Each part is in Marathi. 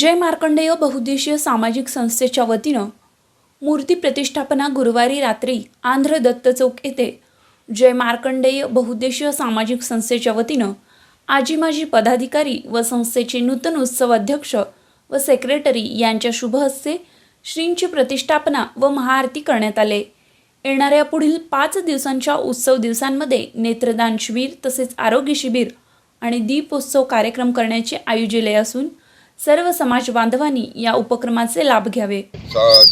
जय मार्कंडेय बहुद्देशीय सामाजिक संस्थेच्या वतीनं मूर्ती प्रतिष्ठापना गुरुवारी रात्री आंध्र दत्त चौक येथे जय मार्कंडेय बहुद्देशीय सामाजिक संस्थेच्या वतीनं आजी माजी पदाधिकारी व संस्थेचे नूतन उत्सव अध्यक्ष व सेक्रेटरी यांच्या शुभ हस्ते श्रींची प्रतिष्ठापना व महाआरती करण्यात आले. येणाऱ्या पुढील पाच दिवसांच्या उत्सव दिवसांमध्ये नेत्रदान शिबिर तसेच आरोग्य शिबिर आणि दीपोत्सव कार्यक्रम करण्याचे आयोजिले असून सर्व समाज बांधवांनी या उपक्रमाचे लाभ घ्यावे.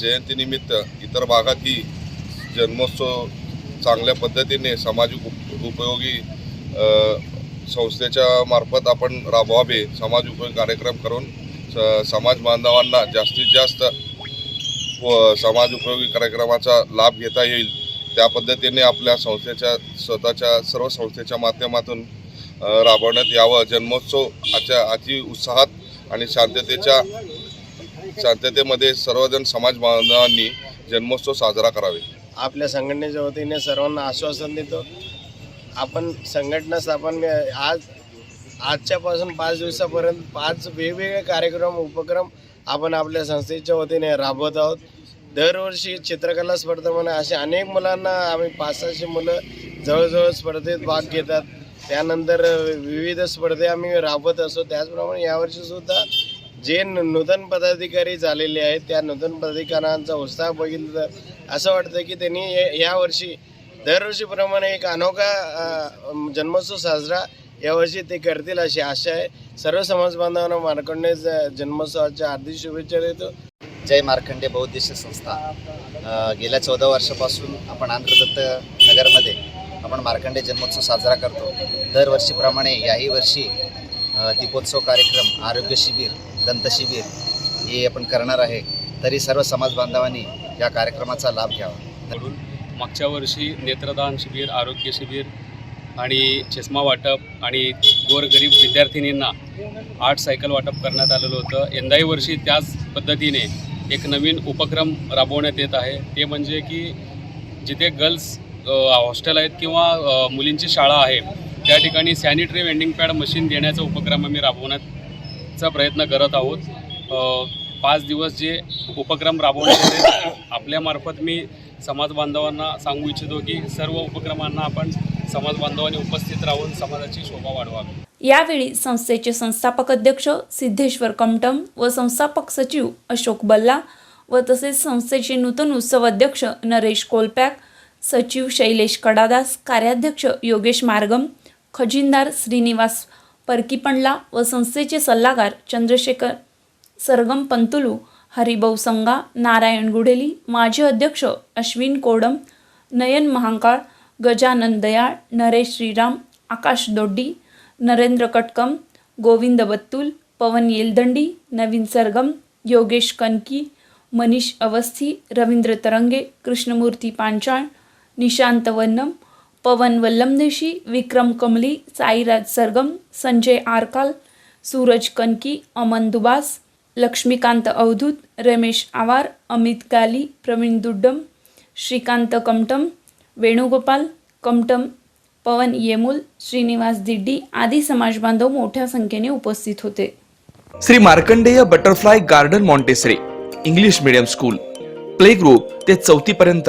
जयंतीनिमित्त इतर भागातही जन्मोत्सव चांगल्या पद्धतीने समाज उप उपयोगी संस्थेच्या मार्फत आपण राबवावे. समाज उपयोगी कार्यक्रम करून स समाज बांधवांना जास्तीत जास्त व समाज उपयोगी कार्यक्रमाचा लाभ घेता येईल. त्या पद्धतीने आपल्या संस्थेच्या स्वतःच्या सर्व संस्थेच्या माध्यमातून राबवण्यात यावं. जन्मोत्सव आजच्या अति उत्साहात आणि शांततेच्या शांततेमध्ये सर्वजण समाज बांधवांनी जन्मोत्सव साजरा करावे. आपल्या संघटनेच्या वतीने सर्वांना आश्वासन देतो. आपण संघटना स्थापन आज आजच्यापासून पाच दिवसापर्यंत पाच वेगवेगळे कार्यक्रम उपक्रम आपण आपल्या संस्थेच्या वतीने राबवत आहोत. दरवर्षी चित्रकला स्पर्धा म्हणा असे अनेक मुलांना आम्ही पाच सहाशे मुलं जवळजवळ स्पर्धेत भाग घेतात. त्यानंतर विविध स्पर्धे आम्ही राबवत असतो. त्याचप्रमाणे यावर्षीसुद्धा जे नूतन पदाधिकारी झालेले आहेत त्या नूतन पदाधिकाऱ्यांचा उत्साह बघितलं तर असं वाटतं की त्यांनी यावर्षी दरवर्षीप्रमाणे एक अनोखा जन्मोत्सव साजरा यावर्षी ते करतील अशी आशा आहे. सर्व समाज बांधवांना मार्कंडे ज- जन्मोत्सवाच्या हार्दिक शुभेच्छा देतो. जय मार्कंडे बहुद्देशीय संस्था. गेल्या चौदा वर्षापासून आपण आंध्रदत्त नगरमध्ये आपण मार्कंडे जन्मोत्सव साजरा करतो. दरवर्षीप्रमाणे याही वर्षी दीपोत्सव कार्यक्रम आरोग्य शिबिर दंतशिबिर हे आपण करणार आहे. तरी सर्व समाज बांधवांनी या कार्यक्रमाचा लाभ घ्यावा. कडून मागच्या वर्षी नेत्रदान शिबिर आरोग्य शिबिर आणि चष्मा वाटप आणि गोरगरीब विद्यार्थिनींना आठ सायकल वाटप करण्यात आलेलं होतं. यंदाही वर्षी त्याच पद्धतीने एक नवीन उपक्रम राबवण्यात येत आहे. ते म्हणजे की जिथे गर्ल्स हॉस्टेल आहेत किंवा मुलींची शाळा आहे त्या ठिकाणी सॅनिटरी वेंडिंग पॅड मशीन देण्याचा उपक्रम आम्ही राबवण्याचा प्रयत्न करत आहोत. पाच दिवस जे उपक्रम राबवण्याचे आपल्यामार्फत मी समाज बांधवांना सांगू इच्छितो की सर्व उपक्रमांना आपण समाज बांधवांनी उपस्थित राहून समाजाची शोभा वाढवावी. यावेळी संस्थेचे संस्थापक अध्यक्ष सिद्धेश्वर कमटम व संस्थापक सचिव अशोक बल्ला व तसेच संस्थेचे नूतन उत्सव अध्यक्ष नरेश कोलपॅक सचिव शैलेश कडादास कार्याध्यक्ष योगेश मार्गम खजिनदार श्रीनिवास परकीपंडला व संस्थेचे सल्लागार चंद्रशेखर सरगम पंतुलू हरिभाऊ संगा नारायण गुडेली माजी अध्यक्ष अश्विन कोडम नयन महांकाळ गजानन दयाळ नरेश श्रीराम आकाश दोड्डी नरेंद्र कटकम गोविंद बत्तुल पवन येलदंडी नवीन सरगम योगेश कनकी मनीष अवस्थी रवींद्र तरंगे कृष्णमूर्ती पांचाळ निशांत वन्नम पवन वल्लमदेशी विक्रम कमली साईराज सरगम संजय आरकाल सूरज कनकी अमन दुबास लक्ष्मीकांत अवधूत रमेश आवार अमित गाली प्रवीण दुड्डम श्रीकांत कमटम वेणुगोपाल कमटम पवन येमुल श्रीनिवास दिड्डी आदी समाजबांधव मोठ्या संख्येने उपस्थित होते. Shri Markandey butterfly garden Montessori English medium school play group ते चौथी पर्यंत